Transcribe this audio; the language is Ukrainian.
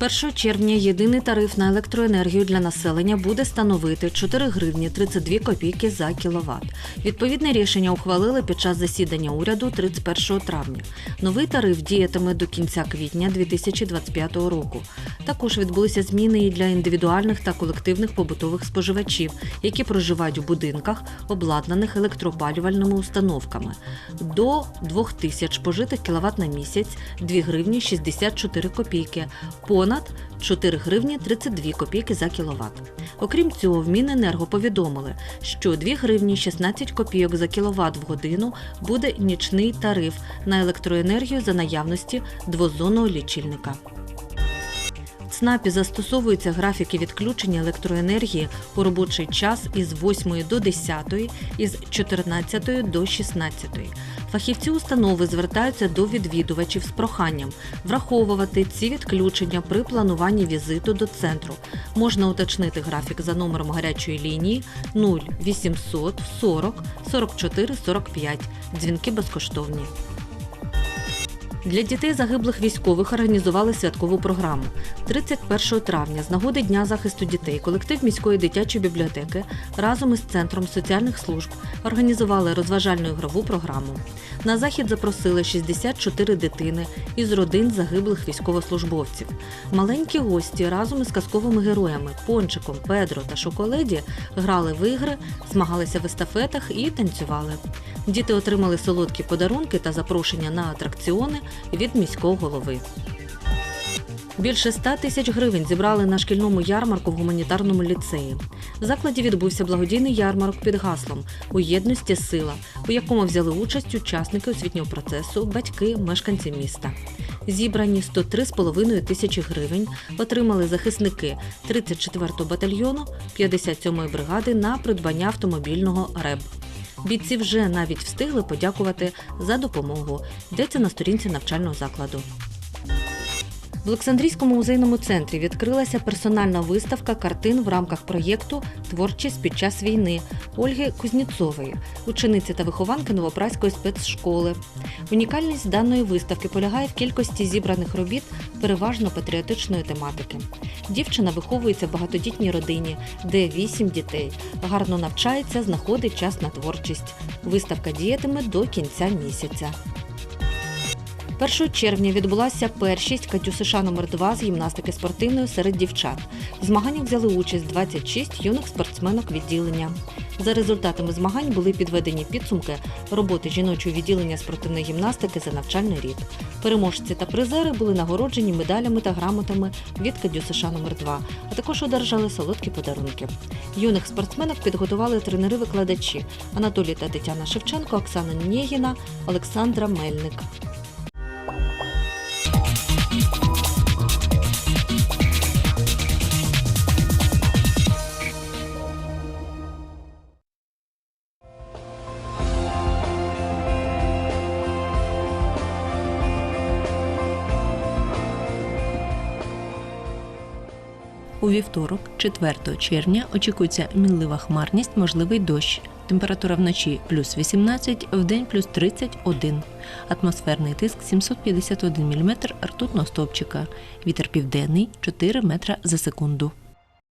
З 1 червня єдиний тариф на електроенергію для населення буде становити 4 гривні 32 копійки за кіловат. Відповідне рішення ухвалили під час засідання уряду 31 травня. Новий тариф діятиме до кінця квітня 2025 року. Також відбулися зміни і для індивідуальних та колективних побутових споживачів, які проживають у будинках, обладнаних електропалювальними установками. До 2000 пожитих кіловат на місяць 2 гривні 64 копійки, понад 4 гривні 32 копійки за кіловат. Окрім цього, в Міненерго повідомили, що 2 гривні 16 копійок за кіловат в годину буде нічний тариф на електроенергію за наявності двозонного лічильника. ЦНАПі застосовуються графіки відключення електроенергії у робочий час із 8 до 10, із 14 до 16. Фахівці установи звертаються до відвідувачів з проханням враховувати ці відключення при плануванні візиту до центру. Можна уточнити графік за номером гарячої лінії 0800 40 44 45. Дзвінки безкоштовні. Для дітей загиблих військових організували святкову програму. 31 травня з нагоди Дня захисту дітей колектив міської дитячої бібліотеки разом із центром соціальних служб організували розважальну ігрову програму. На захід запросили 64 дитини із родин загиблих військовослужбовців. Маленькі гості разом із казковими героями Пончиком, Педро та Шоколеді грали в ігри, змагалися в естафетах і танцювали. Діти отримали солодкі подарунки та запрошення на атракціони від міського голови. Більше 100 тисяч гривень зібрали на шкільному ярмарку в гуманітарному ліцеї. В закладі відбувся благодійний ярмарок під гаслом У єдності сила, у якому взяли участь учасники освітнього процесу, батьки, мешканці міста. Зібрані 103,5 тисячі гривень отримали захисники 34-го батальйону 57-ї бригади на придбання автомобільного РЕБ. Бійці вже навіть встигли подякувати за допомогу. Йдеться на сторінці навчального закладу. В Олександрійському музейному центрі відкрилася персональна виставка картин в рамках проєкту Творчість під час війни Ольги Кузніцової, учениці та вихованки Новопраської спецшколи. Унікальність даної виставки полягає в кількості зібраних робіт переважно патріотичної тематики. Дівчина виховується в багатодітній родині, де вісім дітей. Гарно навчається, знаходить час на творчість. Виставка діятиме до кінця місяця. 1 червня відбулася першість Катю США номер 2 з гімнастики спортивної серед дівчат. В змаганнях взяли участь 26 юних спортсменок відділення. За результатами змагань були підведені підсумки роботи жіночого відділення спортивної гімнастики за навчальний рік. Переможці та призери були нагороджені медалями та грамотами від Кадю США номер 2 а також одержали солодкі подарунки. Юних спортсменок підготували тренери-викладачі Анатолій та Тетяна Шевченко, Оксана Нєгіна, Олександра Мельник. У вівторок, 4 червня, очікується мінлива хмарність, можливий дощ. Температура вночі плюс 18, вдень плюс 31. Атмосферний тиск 751 мм ртутного стовпчика. Вітер південний 4 метра за секунду.